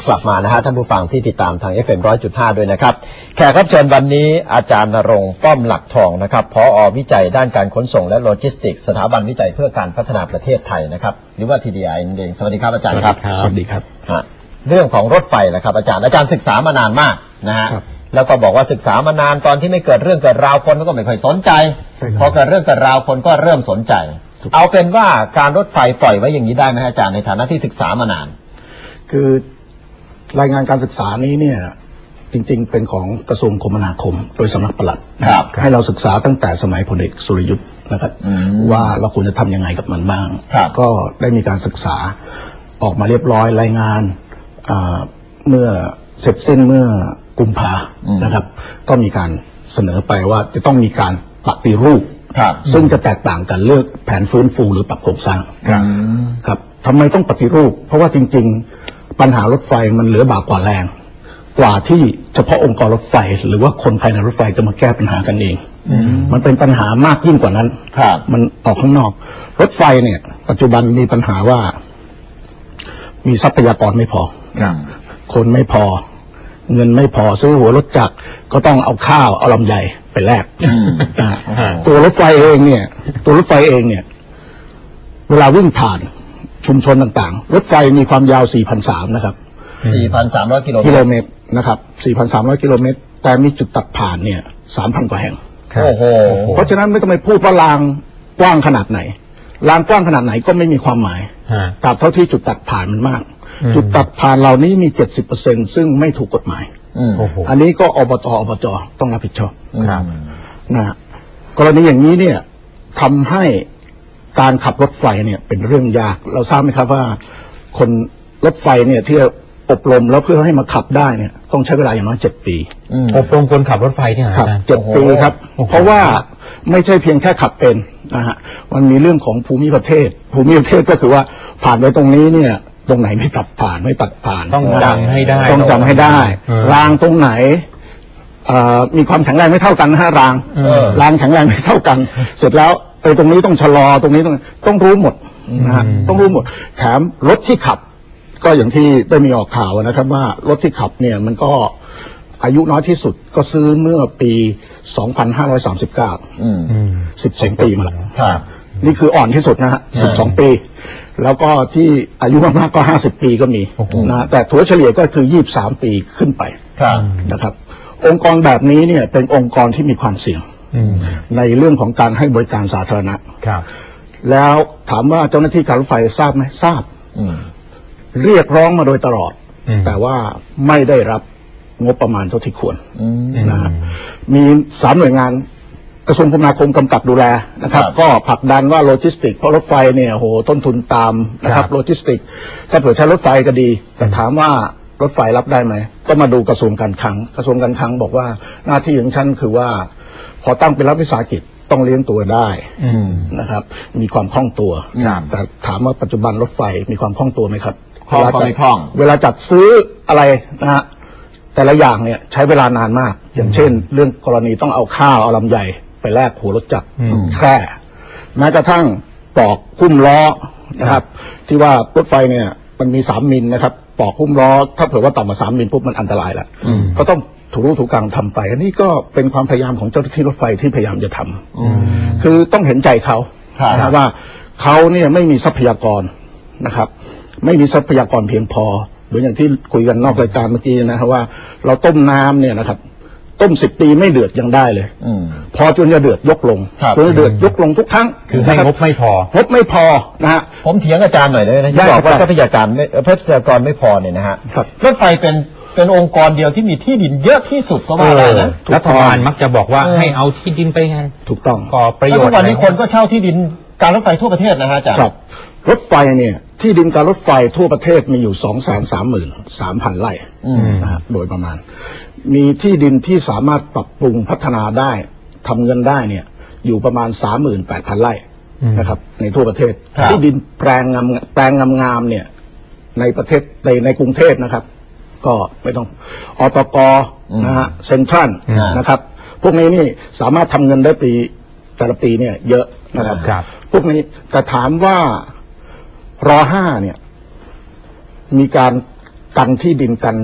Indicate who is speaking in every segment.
Speaker 1: รับกลับมานะฮะท่านผู้ฟังที่ติดตามทาง FM 100.5 ด้วยนะครับ แขกรับเชิญวันนี้อาจารย์นรงค์ป้อมหลักทองนะครับพออวิจัยด้านการขนส่งและโลจิสติกส์สถาบันวิจัยเพื่อการพัฒนาประเทศไทยนะครับ หรือว่า TDI นั่นเองสวัสดีครับอาจารย์ครับ
Speaker 2: สวัสดีครับ
Speaker 1: ฮะเรื่องของรถไฟแหละครับ อาจารย์อาจารย์ศึกษามานานมากนะฮะ
Speaker 2: ครับ
Speaker 1: แล้วก็บอกว่าศึกษามานานตอนที่ไม่เกิดเรื่องเกิดราวคนก็ไม่ค่อยสนใจ
Speaker 2: ใช่ครับ
Speaker 1: พอเกิดเรื่องเกิดราวคนก็เริ่มสนใจ
Speaker 2: ถูก
Speaker 1: เอาเป็นว่าการรถไฟปล่อยไว้อย่างนี้ได้ไหมฮะอาจารย์ในฐานะที่ศึกษามานาน
Speaker 2: คือ รายงานการศึกษานี้เนี่ยจริง ๆ เป็นของกระทรวงคมนาคม โดยสำนักปลัดนะครับ ให้เราศึกษาตั้งแต่สมัยพลเอกสุรยุทธ์นะครับ
Speaker 1: อืม
Speaker 2: ว่าเราควรจะทำยังไงกับมันบ้าง
Speaker 1: ครับ
Speaker 2: ก็ได้มีการศึกษาออกมาเรียบร้อยรายงานอ่าเมื่อเสร็จสิ้นเมื่อกุมภา
Speaker 1: อืม
Speaker 2: นะครับ ก็มีการเสนอไปว่าจะต้องมีการปฏิรูป
Speaker 1: ครับ
Speaker 2: ซึ่งจะแตกต่างกันเลือกแผนฟื้นฟูหรือปรับโครงสร้าง
Speaker 1: ครับ
Speaker 2: ครับทำไมต้องปฏิรูป เพราะว่าจริง ๆ ปัญหารถไฟมันเหลือบากกว่าแรง กว่าที่เฉพาะองค์กรรถไฟ หรือว่าคนภายในรถไฟจะมาแก้ปัญหากันเองมันเป็นปัญหามากยิ่งกว่านั้น
Speaker 1: ครับ
Speaker 2: มันออกข้างนอก รถไฟเนี่ย ปัจจุบันมีปัญหาว่า มีทรัพยากรไม่พอ
Speaker 1: ครับ
Speaker 2: คนไม่พอ เงินไม่พอซื้อหัวรถจักรก็ต้องเอาข้าวเอาลำไยไปแลกนะฮะตัวรถไฟเองเนี่ย ตัวรถไฟเองเนี่ย เวลาวิ่งผ่าน ชุมชนต่างๆ รถไฟมีความยาว 4,300 นะครับ
Speaker 1: 4,300 กิโลเม
Speaker 2: กิโล
Speaker 1: ตร
Speaker 2: เมตรนะครับ 4,300 กิโลเมตร แต่มีจุดตัดผ่านเนี่ย 3,000 กว่าแห่ง
Speaker 1: โอ้โห
Speaker 2: เพราะฉะนั้นไม่ต้องไปพูดว่ารางกว้างขนาดไหน รางกว้างขนาดไหนก็ไม่มีความหมาย
Speaker 3: ฮะ
Speaker 2: ตราบเท่าที่จุดตัดผ่านมันมาก
Speaker 3: อืม
Speaker 2: จุดตัดผ่านเหล่านี้มี 70%ซึ่งไม่ถูกกฎหมาย
Speaker 1: อืม
Speaker 3: โอ้โห
Speaker 2: อันนี้ก็อบตอบจต้องรับผิดชอบ
Speaker 3: ครับ
Speaker 2: นะฮะกรณีอย่างนี้เนี่ยทำให้ การขับรถไฟเนี่ยเป็นเรื่องยาก เราทราบไหมครับว่า คนรถไฟเนี่ยที่อบรมแล้วเพื่อให้มาขับได้เนี่ยต้องใช้เวลาอย่างน้อยเจ็ดปี
Speaker 1: อืม
Speaker 3: อบรมคนขับรถไฟเนี่ยเหรอ
Speaker 2: ครับ
Speaker 3: อาจารย์
Speaker 2: เจ็ด
Speaker 1: โอ้โห
Speaker 2: ปีครับ
Speaker 3: โอ้โห
Speaker 2: เพราะว่าไม่ใช่เพียงแค่ขับเป็นนะฮะมันมีเรื่องของภูมิประเทศ ภูมิประเทศก็คือว่าผ่านไปตรงนี้เนี่ย ตรงไหนไม่ตัดผ่านไม่ตัดผ่าน
Speaker 3: ต้อง
Speaker 2: นะฮะ
Speaker 3: จำให้ได้
Speaker 2: ต้องจำให้ได้
Speaker 3: เออ
Speaker 2: รางตรงไหนเอ่อ มีความแข็งแรงไม่เท่ากันนะฮะราง
Speaker 3: เออ
Speaker 2: รางแข็งแรงไม่เท่ากัน เสร็จแล้วเออตรงนี้ต้องชะลอตรงนี้ต้องต้องรู้หมดนะฮะ
Speaker 3: อืม
Speaker 2: ต้องรู้หมดแถมรถที่ขับ ก็อย่างที่ได้มีออกข่าวนะครับว่ารถที่ขับเนี่ยมันก็อายุน้อยที่สุดก็ซื้อเมื่อปี 2539
Speaker 1: อืม
Speaker 3: อืม
Speaker 2: 12 ปีมาแล้ว
Speaker 1: ครับ
Speaker 2: นี่คืออ่อนที่สุดนะฮะ 12 ปี แล้วก็ที่อายุมากๆก็ 50 ปีก็มี
Speaker 3: โอ้โห
Speaker 2: นะแต่ถัวเฉลี่ยก็คือ 23 ปีขึ้นไป
Speaker 1: ครับ
Speaker 2: นะครับ องค์กรแบบนี้เนี่ยเป็นองค์กรที่มีความเสี่ยง
Speaker 3: อืม
Speaker 2: ในเรื่องของการให้บริการสาธารณะ
Speaker 3: ครับ
Speaker 2: แล้วถามว่าเจ้าหน้าที่การรถไฟทราบไหมทราบ
Speaker 1: อืม
Speaker 2: เรียกร้องมาโดยตลอด
Speaker 3: อืม
Speaker 2: แต่ว่าไม่ได้รับงบประมาณเท่าที่ควร
Speaker 1: อืม
Speaker 2: นะฮะมีสามหน่วยงานกระทรวงคมนาคมกำกับดูแลนะครับ
Speaker 1: ครับ
Speaker 2: ก็ผลักดันว่าโลจิสติกเพราะรถไฟเนี่ยโหต้นทุนตามนะครับ
Speaker 3: ครับ
Speaker 2: โลจิสติก ถ้าเผื่อใช้รถไฟก็ดี แต่ถามว่า รถไฟรับได้ไหมก็มาดูกระทรวงการคลังกระทรวงการคลังบอกว่าหน้าที่ของฉันคือว่า พอตั้งเป็นรัฐวิสาหกิจต้องเลี้ยงตัวได้
Speaker 3: อืม
Speaker 2: นะครับ มีความคล่องตัว
Speaker 1: ครับ
Speaker 2: แต่ถามว่าปัจจุบันรถไฟมีความคล่องตัวไหมครับ
Speaker 1: คล่องก็ไม่คล่อง
Speaker 2: เวลาจัดซื้ออะไรนะฮะแต่ละอย่างเนี่ยใช้เวลานานมาก อย่างเช่น เรื่องกรณีต้องเอาข้าวเอาลำไยไปแลกหัวรถจักร
Speaker 3: อืม
Speaker 2: แคร่แม้กระทั่งปอกหุ้มล้อนะครับ ที่ว่ารถไฟเนี่ยมันมีสามมิลนะครับ ปอกหุ้มล้อ ถ้าเผื่อว่าต่ำกว่าสามมิลปุ๊บมันอันตรายแล้ว
Speaker 1: อืม
Speaker 2: ก็ต้องถูรูถูกกลางทำไป อันนี้ก็เป็นความพยายามของเจ้าหน้าที่รถไฟที่พยายามจะทำ
Speaker 1: อืม
Speaker 2: คือต้องเห็นใจเขา
Speaker 1: ครับ
Speaker 2: นะว่าเขาเนี่ยไม่มีทรัพยากรนะครับ ไม่มีทรัพยากรเพียงพอเหมือนอย่างที่คุยกันนอกรายการเมื่อกี้นะครับว่า เราต้มน้ำเนี่ยนะครับ ต้มสิบปีไม่เดือดยังได้เลย
Speaker 1: อืม
Speaker 2: พอจนจะเดือดยกลง
Speaker 1: ครับ
Speaker 2: จนจะเดือดยกลงทุกครั้ง
Speaker 3: คือให้
Speaker 2: นะรับ
Speaker 3: งบไม่พอ
Speaker 2: งบไม่พอนะฮะ
Speaker 1: ผมเถียงอาจารย์หน่อยเลยนะ
Speaker 2: ได้
Speaker 1: ที่บอกว่า
Speaker 2: ครับ
Speaker 1: ทรัพยากรไม่เอ่อทรัพยากรไม่พอเนี่ยนะฮะ
Speaker 2: ครับ
Speaker 1: รถไฟเป็นเป็นองค์กรเดียวที่มีที่ดินเยอะที่สุดก็ว่าได้นะ
Speaker 2: ถูกต้อง
Speaker 3: รัฐบาลมักจะบอกว่า
Speaker 1: เออ
Speaker 3: ให้เอาที่ดินไปงาน
Speaker 2: ถูกต้อง
Speaker 3: ก่อประโย
Speaker 1: แล้ว
Speaker 3: ช
Speaker 1: ทุ
Speaker 3: น์
Speaker 1: กวันนี้
Speaker 3: อะไร
Speaker 1: คนก็เช่าที่ดินการรถไฟทั่วประเทศนะฮะอาจารย์
Speaker 2: ครับ รถไฟเนี่ย ที่ดินการรถไฟทั่วประเทศมีอยู่สองแสนสามหมื่นสามพันไร่
Speaker 1: อืม
Speaker 2: นะฮะโดยประมาณ มีที่ดินที่สามารถปรับปรุงพัฒนาได้ ทำเงินได้เนี่ย อยู่ประมาณสามหมื่นแปดพันไร่
Speaker 3: อืม
Speaker 2: นะครับ ในทั่วประเทศ
Speaker 1: ครับ
Speaker 2: ที่ดินแปลงงามแปลงงามๆเนี่ย ในประเทศในในกรุงเทพนะครับ ก็ไม่ต้องอตกนะฮะเซ็นทรัล
Speaker 1: อืม
Speaker 2: นะครับ พวกนี้นี่สามารถทำเงินได้ปีแต่ละปีเนี่ย เยอะนะครับ
Speaker 3: ครับ
Speaker 2: พวกนี้แต่ถามว่ารอห้าเนี่ย มีการกันที่ดินกัน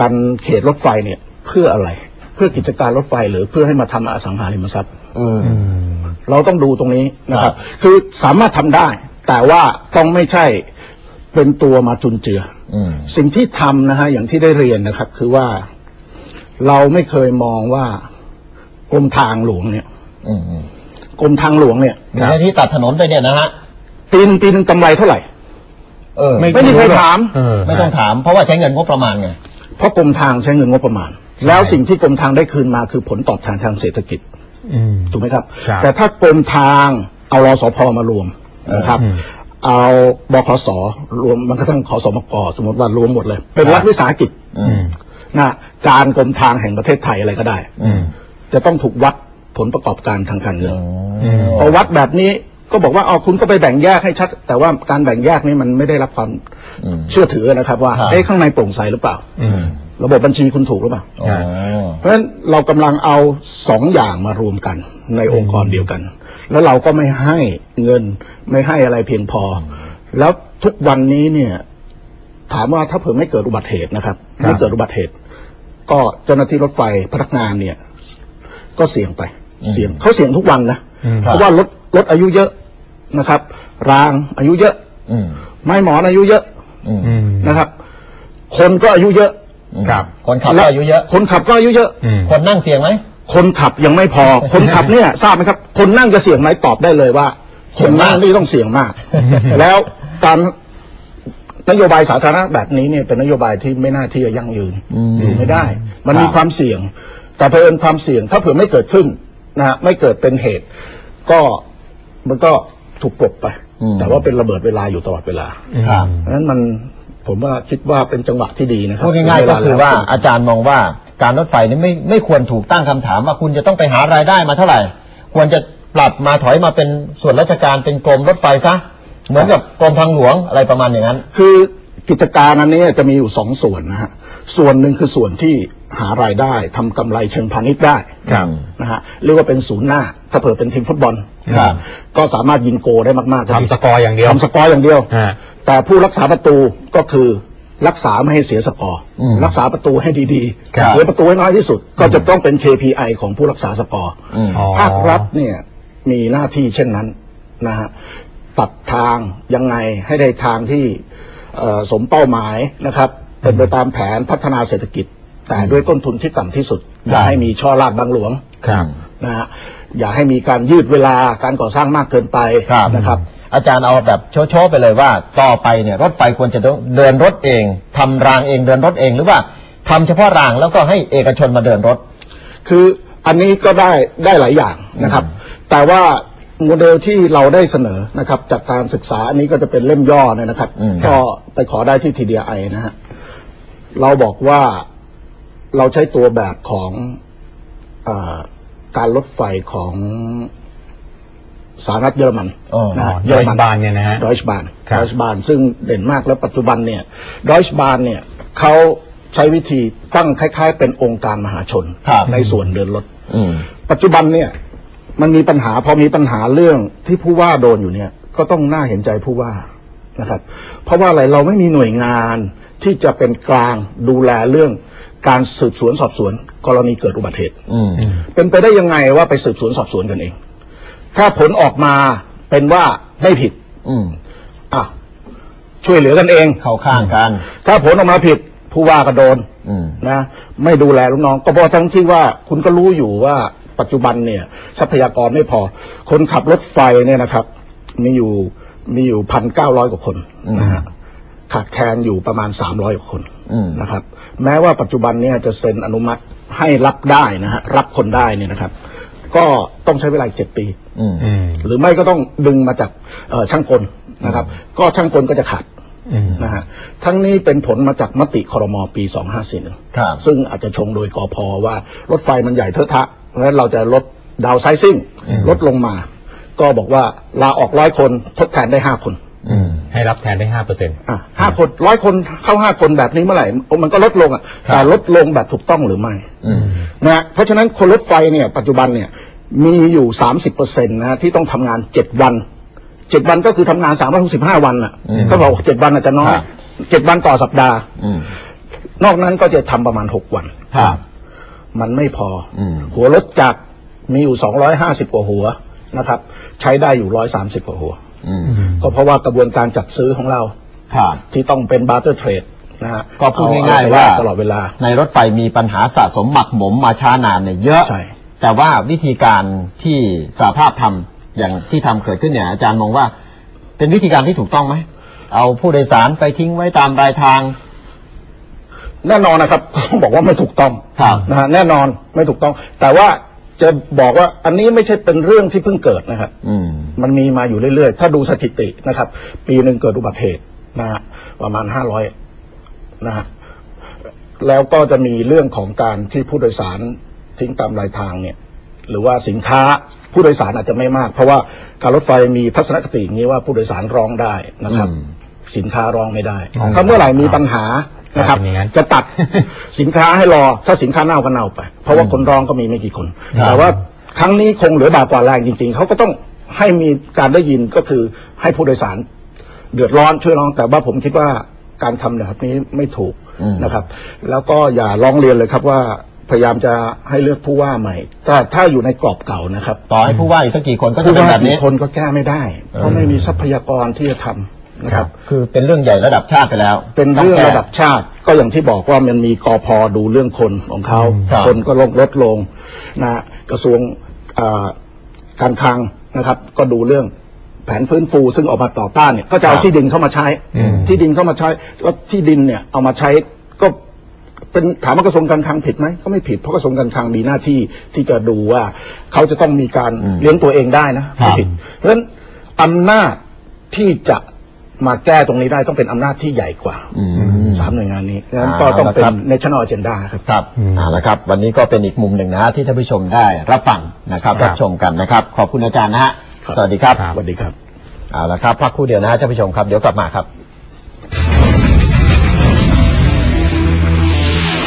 Speaker 2: กันเขตรถไฟเนี่ย เพื่ออะไร เพื่อกิจการรถไฟหรือเพื่อให้มาทำอสังหาริมทรัพย์
Speaker 1: อืม
Speaker 3: อืม
Speaker 2: เราต้องดูตรงนี้นะครับ
Speaker 1: ครับ
Speaker 2: คือสามารถทำได้ แต่ว่าต้องไม่ใช่เป็นตัวมาจุนเจือ
Speaker 1: อืม
Speaker 2: สิ่งที่ทำนะฮะอย่างที่ได้เรียนนะครับ คือว่าเราไม่เคยมองว่ากรมทางหลวงเนี่ย
Speaker 1: อืมอืม
Speaker 2: กรมทางหลวงเนี่ย
Speaker 1: ในที่ตัดถนนไปเนี่ยนะฮะ
Speaker 2: ปีหนึงปีหนึงกำไรเท่าไหร่
Speaker 1: เออ
Speaker 2: ไม่มีใครถาม
Speaker 3: เออ
Speaker 1: ไม่ต้องถาม เพราะว่าใช้เงินงบประมาณไง
Speaker 2: เพราะกรมทางใช้เงินงบประมาณ แล้วสิ่งที่กรมทางได้คืนมาคือผลตอบแทนทางเศรษฐกิจ
Speaker 3: อืม
Speaker 2: ถูกไหมครับ
Speaker 3: ครับ
Speaker 2: แต่ถ้ากรมทางเอารอสพมารวมนะครับ
Speaker 3: อืม
Speaker 2: เอาบขสรวมมันก็ต้องขอสมกสมมติว่ารวมหมดเลย เป็นรัฐวิสาหกิจ
Speaker 1: อืม
Speaker 2: นะการกรมทางแห่งประเทศไทยอะไรก็ได้
Speaker 1: อืม
Speaker 2: จะต้องถูกวัดผลประกอบการทางการเงิน
Speaker 3: อืม
Speaker 2: พอวัดแบบนี้ก็บอกว่าอ๋อคุณก็ไปแบ่งแยกให้ชัด แต่ว่าการแบ่งแยกนี้มันไม่ได้รับความ
Speaker 1: อืม
Speaker 2: เชื่อถือนะครับ ว่า
Speaker 1: ครับ
Speaker 2: เอ๊ะข้างในโปร่งใสหรือเปล่า
Speaker 3: อืม
Speaker 2: ระบบบัญชีคุณถูกหรือเปล่า
Speaker 1: อ๋อ
Speaker 2: เพราะฉะนั้นเรากำลังเอาสองอย่างมารวมกันในองค์กรเดียวกัน แล้วเราก็ไม่ให้เงินไม่ให้อะไรเพียงพอแล้วทุกวันนี้เนี่ย ถามว่าถ้าเผื่อไม่เกิดอุบัติเหตุนะครับ
Speaker 3: ครับ
Speaker 2: ไม่เกิดอุบัติเหตุ ก็เจ้าหน้าที่รถไฟพนักงานเนี่ย ก็เสี่ยงไป เสี่ยงเขาเสี่ยงทุกวันนะ
Speaker 3: อืม
Speaker 2: เพราะว่ารถรถอายุเยอะนะครับ รางอายุเยอะ
Speaker 1: อืม
Speaker 2: ไม้หมอนอายุเยอะ
Speaker 1: อืม
Speaker 3: อืม
Speaker 2: นะครับ คนก็อายุเยอะ
Speaker 3: ครับ
Speaker 1: คนขับก็อายุเยอะ
Speaker 2: คนขับก็อายุเยอะ
Speaker 3: อืม
Speaker 1: คนนั่งเสียงไหม
Speaker 2: คนขับยังไม่พอ คนขับเนี่ยทราบไหมครับ คนนั่งจะเสี่ยงไหมตอบได้เลยว่า
Speaker 1: เสี่
Speaker 2: ค
Speaker 1: ย
Speaker 2: น
Speaker 1: งมาก
Speaker 2: นั่งนี่ต้องเสี่ยงมาก แล้วการนโยบายสาธารณะแบบนี้เนี่ยเป็นนโยบายที่ไม่น่าที่จะยั่งยืน
Speaker 1: อืม
Speaker 2: อยู่ไม่ได้ มัน
Speaker 1: ครับ
Speaker 2: มีความเสี่ยง แต่เผอิญความเสี่ยงถ้าเผื่อไม่เกิดขึ้นนะฮะไม่เกิดเป็นเหตุ ก็มันก็ถูกกลบไป
Speaker 1: อืม
Speaker 2: แต่ว่าเป็นระเบิดเวลาอยู่ตลอดเวลา
Speaker 1: ครับ
Speaker 2: เพราะฉะนั้นมัน ผมว่าคิดว่าเป็นจังหวะที่ดีนะครับ
Speaker 1: พูดง่ายๆก็คือว่า
Speaker 2: เแล้ว
Speaker 1: อาจารย์มองว่าการรถไฟนี่ไม่ไม่ควรถูกตั้งคำถามว่าคุณจะต้องไปหารายได้มาเท่าไหร่ ควรจะปรับมาถอยมาเป็นส่วนราชการเป็นกรมรถไฟซะเหมือนกับกรมทางหลวงอะไรประมาณอย่างนั้น
Speaker 2: คือกิจการอันนี้จะมีอยู่สองส่วนนะฮะ ส่วนหนึ่งคือส่วนที่หารายได้ทำกำไรเชิงพาณิชย์ได้
Speaker 3: ครับ
Speaker 2: นะฮะเรียกว่าเป็นศูนย์หน้า ถ้าเผื่อเป็นทีมฟุตบอล
Speaker 1: ครับ
Speaker 2: ก็สามารถยิงโกได้มากๆ
Speaker 3: ทำสกอร์อย่างเดียว
Speaker 2: ทำสกอร์อย่างเดียว
Speaker 3: ฮะ
Speaker 2: แต่ผู้รักษาประตูก็คือรักษาไม่ให้เสียสกอร์
Speaker 1: อืม
Speaker 2: รักษาประตูให้ดี
Speaker 1: ครับ
Speaker 2: ๆเหลือประตูให้น้อยที่สุด ก็จะต้องเป็น KPI ของผู้รักษาสกอร์
Speaker 1: อืม
Speaker 3: อ๋อ
Speaker 2: ภาครัฐเนี่ยมีหน้าที่เช่นนั้นนะฮะตัดทางยังไงให้ได้ทางที่เอ่อสมเป้าหมายนะครับ เป็นไปตามแผนพัฒนาเศรษฐกิจ แต่ด้วยต้นทุนที่ต่ำที่สุด อย่าให้มีช่อลาดบางหลวง
Speaker 3: ครับ
Speaker 2: นะฮะอย่าให้มีการยืดเวลาการก่อสร้างมากเกินไป
Speaker 1: ครับ
Speaker 2: นะครับ
Speaker 1: อาจารย์เอาแบบโชว์ๆไปเลยว่า ต่อไปเนี่ยรถไฟควรจะเดินรถเองทำรางเองเดินรถเองหรือว่าทำเฉพาะรางแล้วก็ให้เอกชนมาเดินรถ
Speaker 2: คืออันนี้ก็ได้ได้หลายอย่างนะครับ แต่ว่าโมเดลที่เราได้เสนอนะครับ จากการศึกษาอันนี้ก็จะเป็นเล่มย่อเนี่ยนะครับ
Speaker 1: อืม
Speaker 2: ก็ไปขอได้ที่ TDI นะฮะ เราบอกว่าเราใช้ตัวแบบของเออการรถไฟของสหรัฐเยอรมัน
Speaker 1: อ๋อ
Speaker 2: นะฮะ
Speaker 3: ดอยช์บานเนี่ยนะฮะ
Speaker 2: ดอยช์บาน
Speaker 3: ครับ
Speaker 2: ดอยช์บานซึ่งเด่นมากแล้วปัจจุบันเนี่ยดอยช์บานเนี่ยเขาใช้วิธีตั้งคล้าย ๆ เป็นองค์การมหาชน
Speaker 1: ครับ
Speaker 2: ในส่วนเดินรถ
Speaker 1: อืม
Speaker 2: ปัจจุบันเนี่ย มันมีปัญหาพอมีปัญหาเรื่องที่ผู้ว่าโดนอยู่เนี่ย ก็ต้องน่าเห็นใจผู้ว่านะครับ เพราะว่าอะไรเราไม่มีหน่วยงาน ที่จะเป็นกลางดูแลเรื่องการสืบสวนสอบสวน กรณีเกิดอุบัติเหตุ
Speaker 1: อืม
Speaker 2: เป็นไปได้ยังไงว่าไปสืบสวนสอบสวนกันเอง ถ้าผลออกมาเป็นว่าไม่ผิด
Speaker 1: อืม
Speaker 2: อะช่วยเหลือกันเอง
Speaker 1: เข้าข้างกัน
Speaker 2: ถ้าผลออกมาผิดผู้ว่าก็โดน
Speaker 1: อืม
Speaker 2: นะไม่ดูแลลูกน้อง ก็เพราะทั้งที่ว่าคุณก็รู้อยู่ว่าปัจจุบันเนี่ย ทรัพยากรไม่พอ คนขับรถไฟเนี่ยนะครับ มีอยู่มีอยู่พันเก้าร้อยกว่าคนนะฮะ ขาดแคลนอยู่ประมาณสามร้อยกว่าคน
Speaker 1: อืม
Speaker 2: นะครับ แม้ว่าปัจจุบันเนี่ยจะเซ็นอนุมัติให้รับได้นะฮะรับคนได้เนี่ยนะครับ ก็ต้องใช้เวลาเจ็ดปี
Speaker 1: อืม
Speaker 3: อืม
Speaker 2: หรือไม่ก็ต้องดึงมาจากเอ่อช่างกลนะครับ ก็ช่างกลก็จะขาด
Speaker 3: อืม
Speaker 2: นะฮะทั้งนี้เป็นผลมาจากมติครมปี 2541
Speaker 1: ครับ
Speaker 2: ซึ่งอาจจะชงโดยกอพอว่ารถไฟมันใหญ่เทอะทะเพราะฉะนั้นเราจะลดดาวไซซิ่งลดลงมา ก็บอกว่าลาออกร้อยคนทดแทนได้ห้าคน
Speaker 1: อืม
Speaker 3: ให้รับแทนได้ห้าเปอร์เซ็นต์
Speaker 2: อะห้าคนร้อยคนเข้าห้าคนแบบนี้เมื่อไหร่ มันก็ลดลงอะ
Speaker 1: ครับ
Speaker 2: แต่ลดลงแบบถูกต้องหรือไม่
Speaker 1: อืม
Speaker 2: นะฮะเพราะฉะนั้นคนรถไฟเนี่ยปัจจุบันเนี่ยมีอยู่สามสิบเปอร์เซ็นต์นะฮะที่ต้องทำงานเจ็ดวันเจ็ดวันก็คือทำงานสามร้อยหกสิบห้าวันอะ
Speaker 1: อืม
Speaker 2: ถ้าบอกเจ็ดวันอาจจะน้อย
Speaker 1: ครับ
Speaker 2: เจ็ดวันต่อสัปดาห์
Speaker 1: อืม
Speaker 2: นอกนั้นก็จะทำประมาณหกวัน
Speaker 1: ครับ
Speaker 2: มันไม่พออ
Speaker 1: ม
Speaker 2: หัวรถจักรมีอยู่สองร้อยห้าสิบกว่าหัวนะครับ ใช้ได้อยู่ร้อยสามสิบกว่าหัว
Speaker 1: อืม
Speaker 2: ก็เพราะว่ากระบวนการจัดซื้อของเรา
Speaker 1: ครับ
Speaker 2: ที่ต้องเป็นบาร์เตอร์เทรดนะฮะ
Speaker 1: ก็พูด
Speaker 2: เอ
Speaker 1: ง่าย
Speaker 2: เอ
Speaker 1: ๆ
Speaker 2: ไป
Speaker 1: ว่า
Speaker 2: แลกตลอดเวลา
Speaker 1: ในรถไฟมีปัญหาสะสมหมักหมมมาช้านานเนี่ยเยอะ
Speaker 2: ใช่
Speaker 1: แต่ว่าวิธีการที่สาภาพทำอย่างที่ทำเกิดขึ้นเนี่ยอาจารย์มองว่าเป็นวิธีการที่ถูกต้องไหม เอาผู้โดยสารไปทิ้งไว้ตามรายทาง
Speaker 2: แน่นอนนะครับต้องบอกว่าไม่ถูกต้อง
Speaker 1: ครับ
Speaker 2: นะฮะแน่นอนไม่ถูกต้อง แต่ว่า จะบอกว่าอันนี้ไม่ใช่เป็นเรื่องที่เพิ่งเกิดนะครับ
Speaker 1: อืม
Speaker 2: มันมีมาอยู่เรื่อยๆ ถ้าดูสถิตินะครับ ปีหนึ่งเกิดอุบัติเหตุนะฮะประมาณห้าร้อยนะฮะแล้วก็จะมีเรื่องของการที่ผู้โดยสารทิ้งตามรายทางเนี่ย หรือว่าสินค้าผู้โดยสารอาจจะไม่มาก เพราะว่าการรถไฟมีทัศนคติอย่างนี้ว่าผู้โดยสารร้องได้นะครับ
Speaker 1: อืม
Speaker 2: สินค้าร้องไม่ได้
Speaker 3: อ๋อ
Speaker 2: ถ้าเมื่อไหร่มีปัญหา นะครับ
Speaker 3: เป็นอย่างนั้น
Speaker 2: จะตัดสินค้าให้รอถ้าสินค้าเน่าก็เน่าไป เพราะว่าคนร้องก็มีไม่กี่คน
Speaker 1: ครับ
Speaker 2: แต่ว่าครั้งนี้คงเหลือบากกว่าแรงจริง ๆ เขาก็ต้องให้มีการได้ยินก็คือให้ผู้โดยสาร เดือดร้อนช่วยร้องแต่ว่าผมคิดว่าการทำแบบนี้ไม่ถูก
Speaker 1: อืม
Speaker 2: นะครับ แล้วก็อย่าร้องเรียนเลยครับว่าพยายามจะให้เลือกผู้ว่าใหม่ถ้าถ้าอยู่ในกรอบเก่านะครับ
Speaker 1: ต่อให้ผู้ว่าอีกสักกี่คนก็จะ
Speaker 2: ผู้
Speaker 1: เป็น
Speaker 2: ว่า
Speaker 1: แบบ
Speaker 2: กี่
Speaker 1: นี้
Speaker 2: คนก็แก้ไม่ได้ เพราะไม่มีทรัพยากรที่จะทำ นะครับ
Speaker 1: คือเป็นเรื่องใหญ่ระดับชาติไปแล้ว
Speaker 2: เป็นเรื่อง
Speaker 1: ต้แก้
Speaker 2: ระดับชาติ ก็อย่างที่บอกว่ามันมีกอพอดูเรื่องคนของเขา
Speaker 1: ครับ
Speaker 2: คนก็ลดลดลงนะกระทรวงอ่าการคลังนะครับ ก็ดูเรื่องแผนฟื้นฟูซึ่งออกมาต่อต้านเนี่ยก็จะเอาที่ดินเข้ามาใช้
Speaker 3: อืม
Speaker 2: ที่ดินเข้ามาใช้แล้วที่ดินเนี่ยเอามาใช้ก็เป็นถามว่ากระทรวงการคลังผิดไหมก็ไม่ผิดเพราะกระทรวงการคลังมีหน้าที่ที่จะดูว่า เขาจะต้องมีการ
Speaker 1: อืม
Speaker 2: เลี้ยงตัวเองได้นะไม่ผิดเพราะฉะนั้นอำนาจที่จะ มาแก้ตรงนี้ได้ต้องเป็นอำนาจที่ใหญ่กว่า
Speaker 1: อืม
Speaker 2: สามหน่วยงานนี้ดังนั้น
Speaker 1: เอา
Speaker 2: ก็ต้องเป็น
Speaker 1: ละครับ
Speaker 2: national agenda ครับ
Speaker 1: ครับ
Speaker 3: อืม
Speaker 1: เอาละครับ วันนี้ก็เป็นอีกมุมหนึ่งนะฮะที่ท่านผู้ชมได้รับฟังนะครับ
Speaker 3: ครับ
Speaker 1: รับชมกันนะครับ ขอบคุณอาจารย์นะฮะ
Speaker 2: ครับ
Speaker 1: สวัสดีครับ
Speaker 3: ครับ
Speaker 2: สวัสดีครับ
Speaker 1: เอาละครับพักครู่เดียวนะฮะท่านผู้ชมครับเดี๋ยวกลับมาครับ